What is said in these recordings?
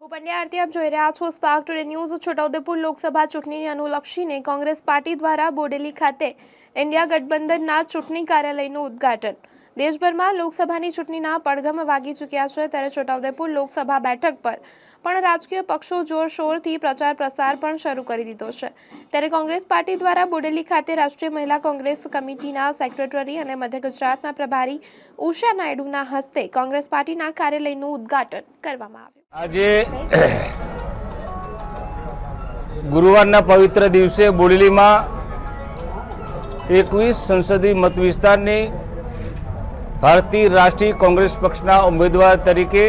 હું પંડ્યા આરતી આપ જોઈ રહ્યા છો spark today news Chhota Udepur Lok Sabha ચૂંટણીને અનુલક્ષીને કોંગ્રેસ પાર્ટી દ્વારા બોડેલી ખાતે ઇન્ડિયા ગઠબંધનના ચૂંટણી કાર્યાલયનું ઉદ્ઘાટન. દેશભરમાં લોકસભાની ચૂંટણીના પડઘમ વાગી ચૂક્યા છે ત્યારે છોટાઉદેપુર લોકસભા બેઠક પર પણ રાજકીય પક્ષો જોરશોરથી પ્રચાર પ્રસાર પણ શરૂ કરી દીધો છે. ત્યારે કોંગ્રેસ પાર્ટી દ્વારા બોડેલી ખાતે રાષ્ટ્રીય મહિલા કોંગ્રેસ કમિટીના સેક્રેટરી અને મધ્ય ગુજરાતના પ્રભારી ઉષા નાયડુના હસ્તે કોંગ્રેસ પાર્ટીના કાર્યાલયનું ઉદ્ઘાટન કરવામાં આવ્યું. આજે ગુરુવારના પવિત્ર દિવસે બોડેલીમાં એકવીસ સંસદીય મત વિસ્તારની ભારતીય રાષ્ટ્રીય કોંગ્રેસ પક્ષના ઉમેદવાર તરીકે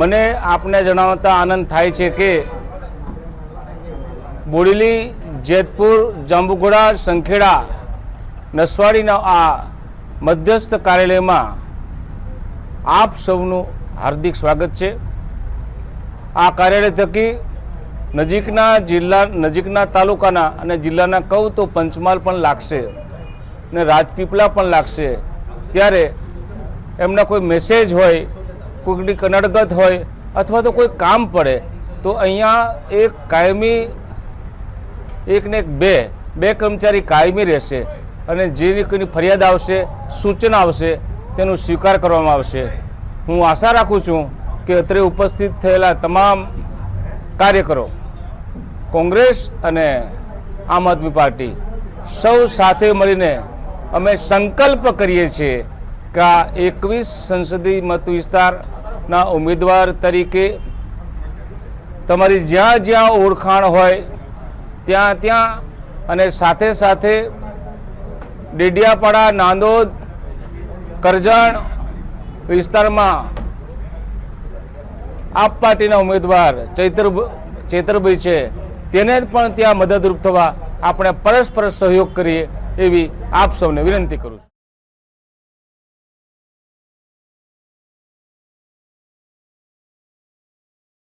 મને આપને જણાવતા આનંદ થાય છે કે બોડેલી, જેતપુર, જાંબુઘોડા, સંખેડા, નસવાડીના આ મધ્યસ્થ કાર્યાલયમાં આપ સૌનું હાર્દિક સ્વાગત છે. આ કાર્યાલય થકી નજીકના જિલ્લા, નજીકના તાલુકાના અને જિલ્લાના કહું તો પંચમહાલ પણ લાગશે. ને રાજપીપળા પણ લાગશે. ત્યારે એમના કોઈ મેસેજ હોય, કોઈકની કનડગત હોય, અથવા તો કોઈ કામ પડે, તો અહીંયા એક કાયમી, એક ને એક બે બે કર્મચારી કાયમી રહેશે અને જેની કોઈની ફરિયાદ આવશે, સૂચના આવશે, તેનો સ્વીકાર કરવામાં આવશે. હું આશા રાખું છું કે અત્રે ઉપસ્થિત થયેલા તમામ કાર્યકરો, કોંગ્રેસ અને આમ આદમી પાર્ટી, સૌ સાથે મળીને અમે સંકલ્પ કરીએ છીએ કે આ એકવીસ સંસદીય મત વિસ્તારના ઉમેદવાર તરીકે તમારી જ્યાં જ્યાં ઓળખાણ હોય, ત્યાં ત્યાં અને સાથે સાથે ડેડિયાપાડા, નાંદોદ, કરજણ વિસ્તારમાં આપ પાર્ટીના ઉમેદવાર ચૈત્ર ચૈતરભાઈ છે, તેને પણ ત્યાં મદદરૂપ થવા આપણે પરસ્પર સહયોગ કરીએ. એવી આપ સૌને વિનંતી કરું છું.